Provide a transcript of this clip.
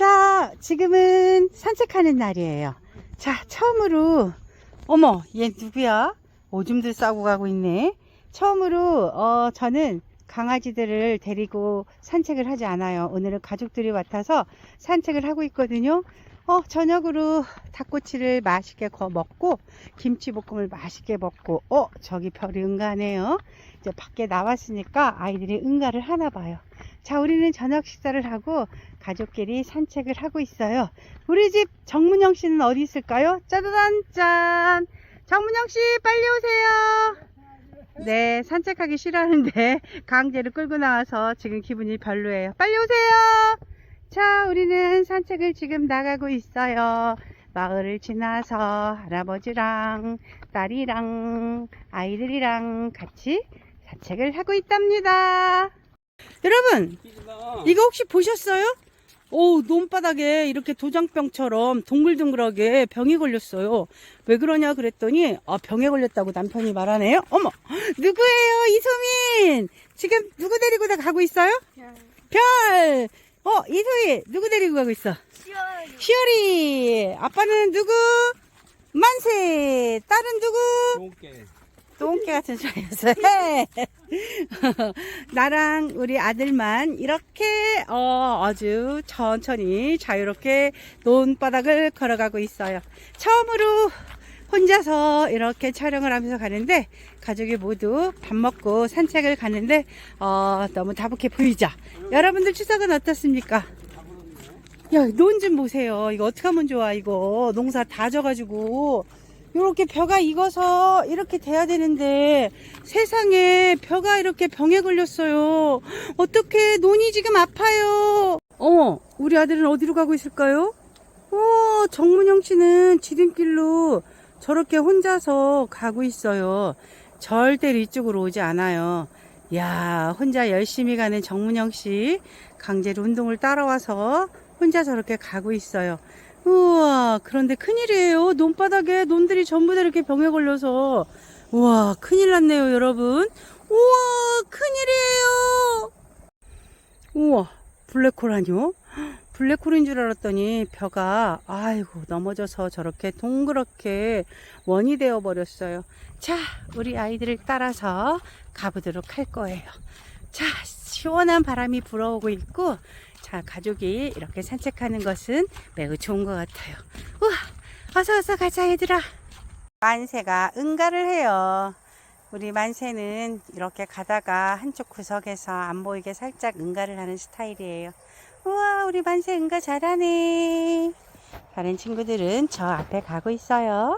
자, 지금은 산책하는 날이에요. 자, 처음으로, 어머, 얘 누구야? 오줌들 싸고 가고 있네. 처음으로, 어, 저는 강아지들을 데리고 산책을 하지 않아요. 오늘은 가족들이 맡아서 산책을 하고 있거든요. 어, 저녁으로 닭꼬치를 맛있게 거 먹고, 김치볶음을 맛있게 먹고, 어, 저기 별이 응가네요. 이제 밖에 나왔으니까 아이들이 응가를 하나 봐요. 자, 우리는 저녁 식사를 하고 가족끼리 산책을 하고 있어요. 우리 집 정문영 씨는 어디 있을까요? 짜자잔, 짠! 정문영 씨, 빨리 오세요! 네, 산책하기 싫어하는데 강제로 끌고 나와서 지금 기분이 별로예요. 빨리 오세요! 자, 우리는 산책을 지금 나가고 있어요. 마을을 지나서 할아버지랑 딸이랑 아이들이랑 같이 산책을 하고 있답니다. 여러분, 이거 혹시 보셨어요? 오, 논바닥에 이렇게 도장병처럼 동글동글하게 병이 걸렸어요. 왜 그러냐 그랬더니, 아, 병에 걸렸다고 남편이 말하네요. 어머, 누구예요, 이소민? 지금 누구 데리고 다 가고 있어요? 별! 어, 이소희, 누구 데리고 가고 있어? 시어리! 아빠는 누구? 만세! 딸은 누구? 똥개. 똥개 같은 소리였어요. 나랑 우리 아들만 이렇게 어, 아주 천천히 자유롭게 논바닥을 걸어가고 있어요. 처음으로 혼자서 이렇게 촬영을 하면서 가는데 가족이 모두 밥 먹고 산책을 가는데 어, 너무 다복해 보이죠? 여러분들 추석은 어떻습니까? 야, 논 좀 보세요. 이거 어떻게 하면 좋아, 이거. 농사 다 져가지고. 요렇게 벼가 익어서 이렇게 돼야 되는데 세상에 벼가 이렇게 병에 걸렸어요. 어떻게 논이 지금 아파요. 어머, 우리 아들은 어디로 가고 있을까요? 어, 정문영 씨는 지름길로 저렇게 혼자서 가고 있어요. 절대로 이쪽으로 오지 않아요. 야, 혼자 열심히 가는 정문영 씨 강제로 운동을 따라와서 혼자 저렇게 가고 있어요. 우와, 그런데 큰일이에요. 논바닥에 논들이 전부 다 이렇게 병에 걸려서. 우와, 큰일 났네요, 여러분. 우와, 큰일이에요. 우와, 블랙홀 아니요? 블랙홀인 줄 알았더니 벼가, 아이고, 넘어져서 저렇게 동그랗게 원이 되어 버렸어요. 자, 우리 아이들을 따라서 가보도록 할 거예요. 자, 시원한 바람이 불어오고 있고, 자, 가족이 이렇게 산책하는 것은 매우 좋은 것 같아요. 우와, 어서 어서 가자, 얘들아. 만세가 응가를 해요. 우리 만세는 이렇게 가다가 한쪽 구석에서 안 보이게 살짝 응가를 하는 스타일이에요. 우와, 우리 만세 응가 잘하네. 다른 친구들은 저 앞에 가고 있어요.